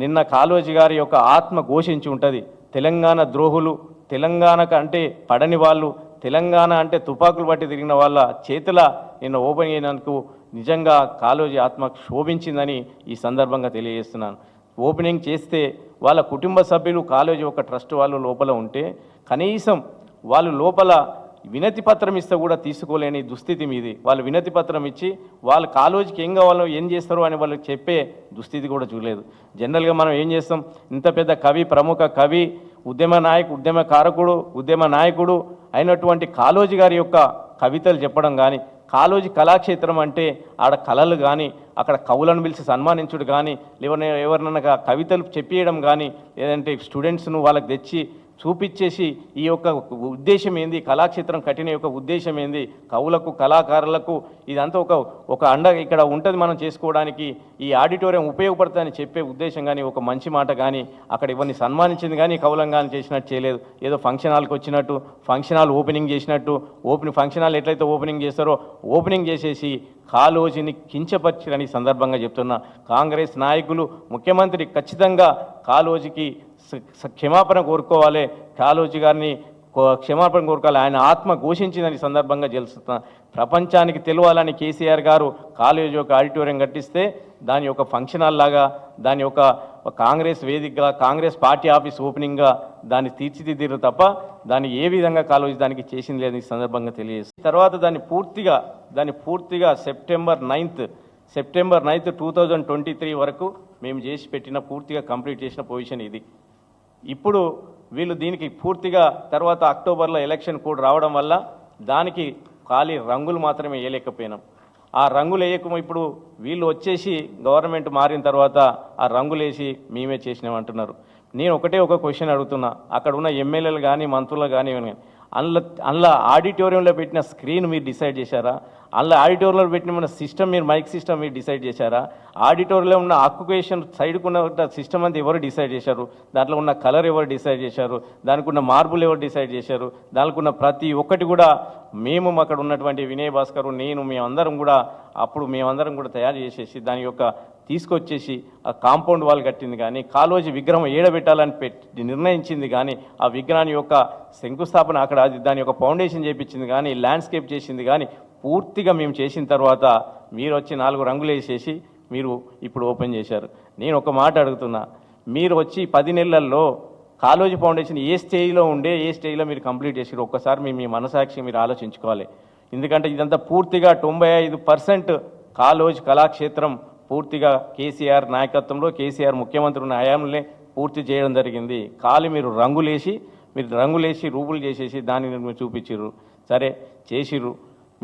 నిన్న కాళోజీ గారి యొక్క ఆత్మ ఘోషించి ఉంటుంది. తెలంగాణ ద్రోహులు తెలంగాణకు అంటే పడని వాళ్ళు తెలంగాణ అంటే తుపాకులు పట్టి తిరిగిన వాళ్ళ చేతుల నిన్న ఓపెన్ అయినందుకు నిజంగా కాళోజీ ఆత్మ శోభించిందని ఈ సందర్భంగా తెలియజేస్తున్నాను. ఓపెనింగ్ చేస్తే వాళ్ళ కుటుంబ సభ్యులు కాలేజీ ఒక ట్రస్ట్ వాళ్ళు లోపల ఉంటే కనీసం వాళ్ళు లోపల వినతి పత్రం ఇస్తే కూడా తీసుకోలేని దుస్థితి మీది. వాళ్ళు వినతి పత్రం ఇచ్చి వాళ్ళ కాలేజీకి ఏం కావాలో ఏం చేస్తారో అని వాళ్ళకి చెప్పే దుస్థితి కూడా చూడలేదు. జనరల్గా మనం ఏం చేస్తాం? ఇంత పెద్ద కవి ప్రముఖ కవి ఉద్యమ నాయకు ఉద్యమ కారకుడు ఉద్యమ నాయకుడు అయినటువంటి కాలోజీ గారి యొక్క కవితలు చెప్పడం కానీ కాలోజీ కళాక్షేత్రం అంటే ఆడ కళలు కానీ అక్కడ కవులను పిలిచి సన్మానించుడు కానీ లేవన ఎవరినన్నా కవితలు చెప్పేయడం కానీ లేదంటే స్టూడెంట్స్ను వాళ్ళకి తెచ్చి చూపించేసి ఈ యొక్క ఉద్దేశం ఏంది? కళాక్షేత్రం కఠిన యొక్క ఉద్దేశం ఏంది? కవులకు కళాకారులకు ఇదంతా ఒక ఒక అండ ఇక్కడ ఉంటుంది మనం చేసుకోవడానికి. ఈ ఆడిటోరియం ఉపయోగపడుతుందని చెప్పే ఉద్దేశం కానీ ఒక మంచి మాట కానీ అక్కడ ఇవన్నీ సన్మానించింది కానీ కవులం కానీ చేసినట్టు చేయలేదు. ఏదో ఫంక్షన్ హాల్కి వచ్చినట్టు ఫంక్షన్ హాల్ ఓపెనింగ్ చేసినట్టు ఓపెనింగ్ ఫంక్షన్ హాల్ ఎట్లయితే ఓపెనింగ్ చేస్తారో ఓపెనింగ్ చేసేసి కాలోజీని కించపరిచిరని సందర్భంగా చెప్తున్నా. కాంగ్రెస్ నాయకులు ముఖ్యమంత్రి ఖచ్చితంగా కాలోజీకి క్షమాపణ కోరుకోవాలి. కాలోజీ గారిని కో- క్షమాపణ కోరుకోవాలి. ఆయన ఆత్మ ఘోషించిందని సందర్భంగా తెలుస్తున్నా ప్రపంచానికి తెలియాలని కేసీఆర్ గారు కాలేజీ ఒక ఆడిటోరియం కట్టిస్తే దాని యొక్క ఫంక్షన్ హాల్ లాగా దాని యొక్క ఒక కాంగ్రెస్ వేదికగా కాంగ్రెస్ పార్టీ ఆఫీస్ ఓపెనింగ్గా దాన్ని తీర్చిదిద్దిరు తప్ప దాన్ని ఏ విధంగా కాలేజీ దానికి చేసింది లేదని సందర్భంగా తెలియజేస్తుంది. తర్వాత దాన్ని పూర్తిగా దాన్ని పూర్తిగా September ninth September ninth two thousand twenty three వరకు మేము చేసి పెట్టిన పూర్తిగా కంప్లీట్ చేసిన పొజిషన్ ఇది. ఇప్పుడు వీళ్ళు దీనికి పూర్తిగా తర్వాత అక్టోబర్లో ఎలక్షన్ కూడా రావడం వల్ల దానికి ఖాళీ రంగులు మాత్రమే వేయలేకపోయినాం. ఆ రంగులు వేయక ఇప్పుడు వీళ్ళు వచ్చేసి గవర్నమెంట్ మారిన తర్వాత ఆ రంగులు వేసి మేమే చేసినాం అంటున్నారు. నేను ఒకటే ఒక క్వశ్చన్ అడుగుతున్నా. అక్కడ ఉన్న ఎమ్మెల్యేలు కానీ మంత్రులు కానీ అందులో అందులో ఆడిటోరియంలో పెట్టిన స్క్రీన్ మీరు డిసైడ్ చేశారా? అందులో ఆడిటోరియంలో పెట్టిన మన సిస్టమ్ మీరు మైక్ సిస్టమ్ మీరు డిసైడ్ చేశారా? ఆడిటోరియంలో ఉన్న ఆక్యుపేషన్ సైడ్కు ఉన్న సిస్టమ్ అంతా ఎవరు డిసైడ్ చేశారు? దాంట్లో ఉన్న కలర్ ఎవరు డిసైడ్ చేశారు? దానికి ఉన్న మార్బుల్ ఎవరు డిసైడ్ చేశారు? దానికి ఉన్న ప్రతి ఒక్కటి కూడా మేము అక్కడ ఉన్నటువంటి వినయ్ భాస్కర్ నేను మేమందరం కూడా అప్పుడు మేమందరం కూడా తయారు చేసేసి దాని యొక్క తీసుకొచ్చేసి ఆ కాంపౌండ్ వాల్ కట్టింది కానీ కాలోజీ విగ్రహం ఏడబెట్టాలని పెట్టి నిర్ణయించింది కానీ ఆ విగ్రహాన్ని యొక్క శంకుస్థాపన అక్కడ అది దాని యొక్క ఫౌండేషన్ చేపించింది కానీ ల్యాండ్స్కేప్ చేసింది కానీ పూర్తిగా మేము చేసిన తర్వాత మీరు వచ్చి నాలుగు రంగులు వేసేసి మీరు ఇప్పుడు ఓపెన్ చేశారు. నేను ఒక మాట అడుగుతున్నా. మీరు వచ్చి పది నెలల్లో కాలోజీ ఫౌండేషన్ ఏ స్టేజ్లో ఉండే ఏ స్టేజ్లో మీరు కంప్లీట్ చేసారు ఒక్కసారి మీ మీ మనసాక్షి మీరు ఆలోచించుకోవాలి. ఎందుకంటే ఇదంతా పూర్తిగా తొంభై ఐదు పర్సెంట్ కాలోజ్ కళాక్షేత్రం పూర్తిగా కేసీఆర్ నాయకత్వంలో కేసీఆర్ ముఖ్యమంత్రి ఉన్న హయాంలోనే పూర్తి చేయడం జరిగింది. కాలు మీరు రంగులేసి మీరు రంగులేసి రూపులు చేసేసి దాన్ని మీరు చూపించిర్రు. సరే చేసిర్రు.